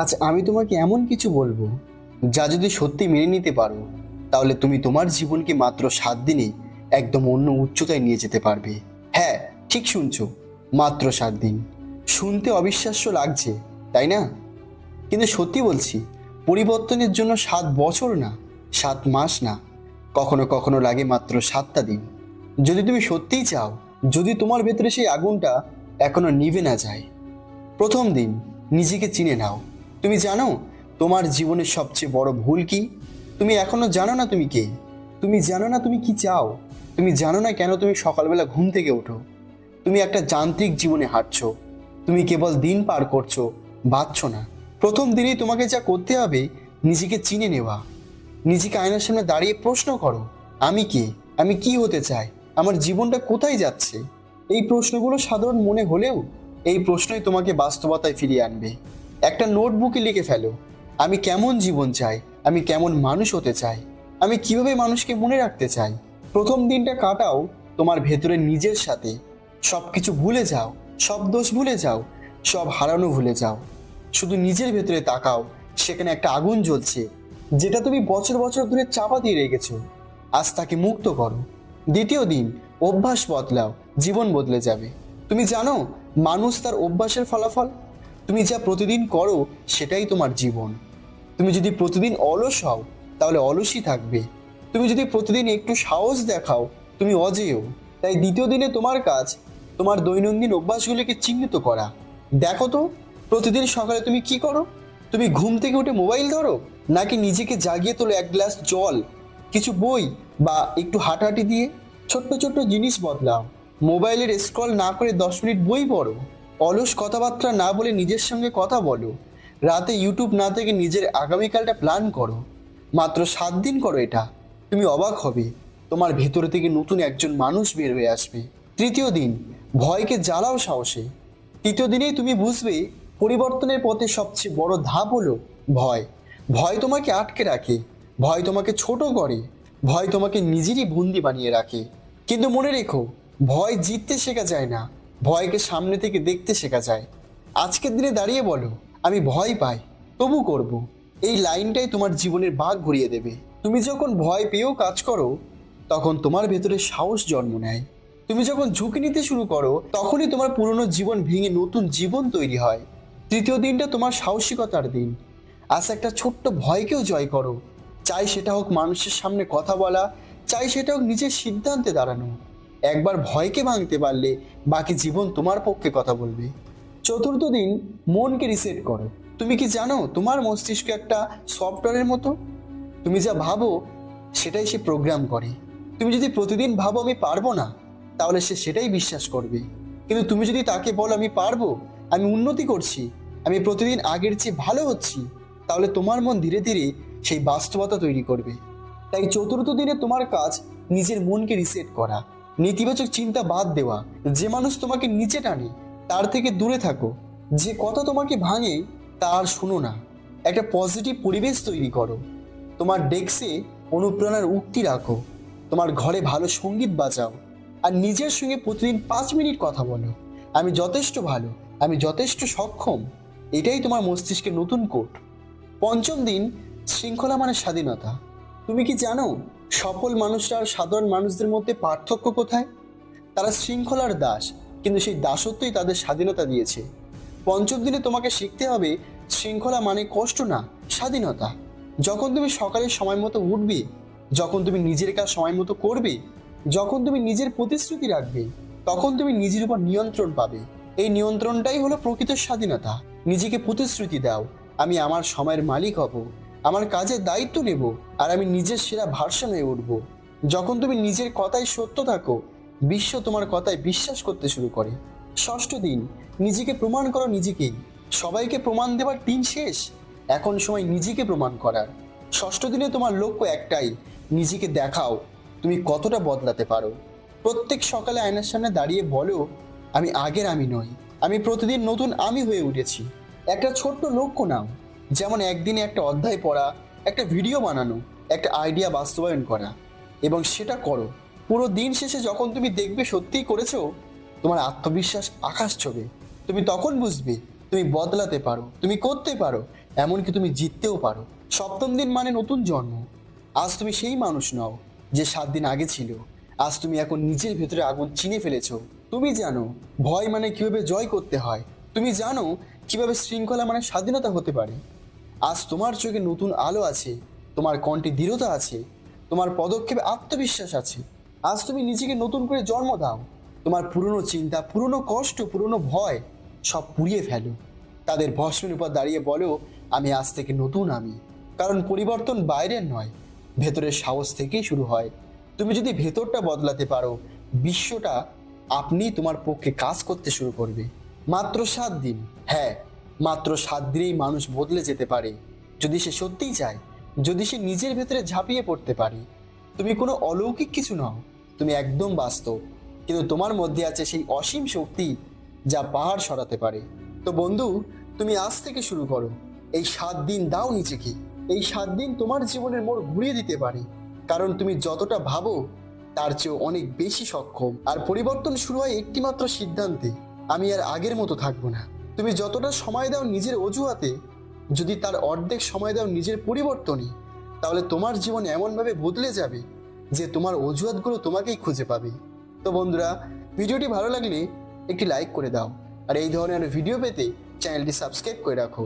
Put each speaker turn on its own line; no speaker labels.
আজ আমি তোমাকে এমন কিছু বলব যা যদি সত্যি মেনে নিতে পারো, তাহলে তুমি তোমার জীবনকে মাত্র সাত দিনে একদম অন্য উচ্চতায় নিয়ে যেতে পারবে। হ্যাঁ ঠিক শুনছো, মাত্র সাত দিন। শুনতে অবিশ্বাস্য লাগছে, তাই না? কিন্তু সত্যি বলছি, পরিবর্তনের জন্য সাত বছর না, সাত মাস না, কখনো কখনো লাগে মাত্র সাতটা দিন। যদি তুমি সত্যিই চাও, যদি তোমার ভেতরে সেই আগুনটা এখনও নিভে না যায়, প্রথম দিন নিজেকে চিনে নাও। তুমি জানো তোমার জীবনের সবচেয়ে বড় ভুল কি? তুমি এখনও জানো না তুমি কে? তুমি জানো না তুমি কি চাও? তুমি জানো না কেন তুমি সকালবেলা ঘুম থেকে ওঠো? তুমি একটা যান্ত্রিক জীবনে হাঁটছ। তুমি কেবল দিন পার করছ, বাঁচছ না। প্রথম দিনেই তোমাকে যা করতে হবে, নিজেকে চিনে নেওয়া। নিজেকে আয়নার সামনে দাঁড়িয়ে প্রশ্ন করো, আমি কে? আমি কি হতে চাই? আমার জীবনটা কোথায় যাচ্ছে? এই প্রশ্নগুলো সাধারণ মনে হলেও এই প্রশ্নই তোমাকে বাস্তবতায় ফিরিয়ে আনবে। একটা নোটবুকে লিখে ফেলো। আমি কেমন জীবন চাই? আমি কেমন মানুষ হতে চাই? আমি কীভাবে মানুষকে মনে রাখতে চাই? প্রথম দিনটা কাটাও তোমার ভেতরে নিজের সাথে। সব কিছু ভুলে যাও, সব দোষ ভুলে যাও, সব হারানো ভুলে যাও। শুধু নিজের ভেতরে তাকাও, সেখানে একটা আগুন জ্বলছে, যেটা তুমি বছর বছর ধরে চাপা দিয়ে রেখেছো। আজ তাকে মুক্ত করো। দ্বিতীয় দিন, অভ্যাস বদলাও, জীবন বদলে যাবে। তুমি জানো, মানুষ তার অভ্যাসের ফলাফল? তুমি যা প্রতিদিন করো, সেটাই তোমার জীবন। তুমি যদি প্রতিদিন অলস হও, তাহলে অলসই থাকবে। তুমি যদি প্রতিদিন একটু সাহস দেখাও, তুমি অজেয়। তাই দ্বিতীয় দিনে তোমার কাজ, তোমার দৈনন্দিন অভ্যাসগুলোকে চিহ্নিত করা। দেখো তো, প্রতিদিন সকালে তুমি কি করো? তুমি ঘুম থেকে উঠে মোবাইল ধরো? নাকি নিজেকে জাগিয়ে তোলো এক গ্লাস জল, কিছু বই বা একটু হাঁটাহাঁটি দিয়ে? ছোট্ট ছোট্ট জিনিস বদলাও। মোবাইলের স্ক্রল না করে দশ মিনিট বই পড়ো। অলস কথাবার্তা না বলে নিজের সঙ্গে কথা বলো। রাতে ইউটিউব না থেকে নিজের আগামীকালটা প্ল্যান করো। মাত্র সাত দিন করো এটা। তুমি অবাক হবে। তোমার ভেতর থেকে নতুন একজন মানুষ বের হয়ে আসবে। তৃতীয় দিন, ভয়কে জ্বালাও সাহসে। তৃতীয় দিনেই তুমি বুঝবে, পরিবর্তনের পথে সবচেয়ে বড় ধাপ হলো ভয়। ভয় তোমাকে আটকে রাখে। ভয় তোমাকে ছোট করে। ভয় তোমাকে নিজেরই বন্দি বানিয়ে রাখে। কিন্তু মনে রেখো, ভয় জিততে শেখা যায় না। ভয়কে সামনে থেকে দেখতে শেখা যায়। আজকের দিনে দাঁড়িয়ে বলো, আমি ভয় পাই, তবু করব। এই লাইনটাই তোমার জীবনের ভাগ ঘুরিয়ে দেবে। তুমি যখন ভয় পেয়েও কাজ করো, তখন তোমার ভেতরে সাহস জন্ম নেয়। তুমি যখন ঝুঁকি নিতে শুরু করো, তখনই তোমার পুরনো জীবন ভেঙে নতুন জীবন তৈরি হয়। তৃতীয় দিনটা তোমার সাহসিকতার দিন। আজ একটা ছোট্ট ভয়কেও জয় করো। চাই সেটা হোক মানুষের সামনে কথা বলা, চাই সেটা হোক নিজের সিদ্ধান্তে দাঁড়ানো। একবার ভয়কে ভাঙতে পারলে বাকি জীবন তোমার পক্ষে কথা বলবে। চতুর্থ দিন মনকে রিসেট করো। তুমি কি জানো তোমার মস্তিষ্ক একটা সফটওয়্যারের মতো? তুমি যা ভাবো সেটাই সে প্রোগ্রাম করে। তুমি যদি প্রতিদিন ভাবো আমি পারব না, তাহলে সে সেটাই বিশ্বাস করবে। কিন্তু তুমি যদি তাকে বলো আমি পারব, আমি উন্নতি করছি, আমি প্রতিদিন আগের চেয়ে ভালো হচ্ছি, তাহলে তোমার মন ধীরে ধীরে সেই বাস্তবতা তৈরি করবে। তাই চতুর্থ দিনে তোমার কাজ নিজের মনকে রিসেট করা। নেতিবাচক চিন্তা বাদ দেওয়া, যে মানুষ তোমাকে নিচে টানে, তার থেকে দূরে থাকো। যে কথা তোমাকে ভাঙে, তার শোনো না। একটা পজিটিভ পরিবেশ তৈরি করো। তোমার ডেস্কে অনুপ্রেরণার উক্তি রাখো। তোমার ঘরে ভালো সংগীত বাজাও। আর নিজের সঙ্গে প্রতিদিন পাঁচ মিনিট কথা বলো। আমি যথেষ্ট ভালো, আমি যথেষ্ট সক্ষম। এটাই তোমার মস্তিষ্কের নতুন কোট। পঞ্চম দিন, শৃঙ্খলা মানে স্বাধীনতা। তুমি কি জানো? সফল মানুষরা আর সাধারণ মানুষদের মধ্যে পার্থক্য কোথায়? তারা শৃঙ্খলার দাস, কিন্তু সেই দাসত্বই তাদের স্বাধীনতা দিয়েছে। পঞ্চম দিনে তোমাকে শিখতে হবে, শৃঙ্খলা মানে কষ্ট না, স্বাধীনতা। যখন তুমি সকালে সময় মতো উঠবে, যখন তুমি নিজের কাজ সময় মতো করবে, যখন তুমি নিজের প্রতিশ্রুতি রাখবে, তখন তুমি নিজের উপর নিয়ন্ত্রণ পাবে। এই নিয়ন্ত্রণটাই হলো প্রকৃত স্বাধীনতা। নিজেকে প্রতিশ্রুতি দাও, আমি আমার সময়ের মালিক হব। আমার কাজের দায়িত্ব নেব আর আমি নিজের সেরা ভার্সন হয়ে উঠব। যখন তুমি নিজের কথায় সত্য থাকো, বিশ্ব তোমার কথায় বিশ্বাস করতে শুরু করে। ষষ্ঠ দিন, নিজেকে প্রমাণ করো নিজেকেই। সবাইকে প্রমাণ দেওয়ার দিন শেষ। এখন সময় নিজেকে প্রমাণ করার। ষষ্ঠ দিনে তোমার লক্ষ্য একটাই, নিজেকে দেখাও, তুমি কতটা বদলাতে পারো। প্রত্যেক সকালে আয়নার সামনে দাঁড়িয়ে বলো, আমি আগের আমি নই। আমি প্রতিদিন নতুন আমি হয়ে উঠেছি। একটা ছোট্ট লক্ষ্য নাও। যেমন একদিনে একটা অধ্যায় পড়া, একটা ভিডিও বানানো, একটা আইডিয়া বাস্তবায়ন করা। এবং সেটা করো। পুরো দিন শেষে যখন তুমি দেখবে সত্যিই করেছ, তোমার আত্মবিশ্বাস আকাশ ছবে। তুমি তখন বুঝবে, তুমি বদলাতে পারো, তুমি করতে পারো, এমনকি তুমি জিততেও পারো। সপ্তম দিন মানে নতুন জন্ম। আজ তুমি সেই মানুষ নও যে সাত দিন আগে ছিল। আজ তুমি এখন নিজের ভেতরে আগুন চিনে ফেলেছ। তুমি জানো, ভয় মানে কীভাবে জয় করতে হয়। তুমি জানো, কীভাবে শৃঙ্খলা মানে স্বাধীনতা হতে পারে। আজ তোমার চোখে নতুন আলো আছে, তোমার কণ্ঠে দৃঢ়তা আছে, তোমার পদক্ষেপে আত্মবিশ্বাস আছে। আজ তুমি নিজেকে নতুন করে জন্ম দাও। তোমার পুরনো চিন্তা, পুরনো কষ্ট, পুরনো ভয় সব পুড়িয়ে ফেলো। তাদের ভস্মের উপর দাঁড়িয়ে বলো, আমি আজ থেকে নতুন আমি। কারণ পরিবর্তন বাইরের নয়, ভেতরের সাহস থেকেই শুরু হয়। তুমি যদি ভেতরটা বদলাতে পারো, বিশ্বটা আপনি তোমার পক্ষে কাজ করতে শুরু করবে। মাত্র সাত দিন হ্যাঁ মাত্র সাত দিনেই মানুষ বদলে যেতে পারে। যদি সে সত্যিই চায়, যদি সে নিজের ভেতরে ঝাঁপিয়ে পড়তে পারে। তুমি কোনো অলৌকিক কিছু নও, তুমি একদম বাস্তব। কিন্তু তোমার মধ্যে আছে সেই অসীম শক্তি যা পাহাড় সরাতে পারে। তো বন্ধু, তুমি আজ থেকে শুরু করো। এই সাত দিন দাও নিজেকে। এই সাত দিন তোমার জীবনের মোড় ঘুরিয়ে দিতে পারে। কারণ তুমি যতটা ভাবো, তার চেয়েও অনেক বেশি সক্ষম। আর পরিবর্তন শুরু হয় একটিমাত্র সিদ্ধান্তে। আমি আর আগের মতো থাকব না। তুমি যতটা সময় দাও নিজের অজুহাতে, যদি তার অর্ধেক সময় দাও নিজের পরিবর্তনে তাহলে তোমার জীবন এমনভাবে বদলে যাবে যে তোমার অজুহাতগুলো তোমাকেই খুঁজে পাবে। তো বন্ধুরা, ভিডিওটি ভালো লাগলে একটি লাইক করে দাও। আর এই ধরনের ভিডিও পেতে চ্যানেলটি সাবস্ক্রাইব করে রাখো।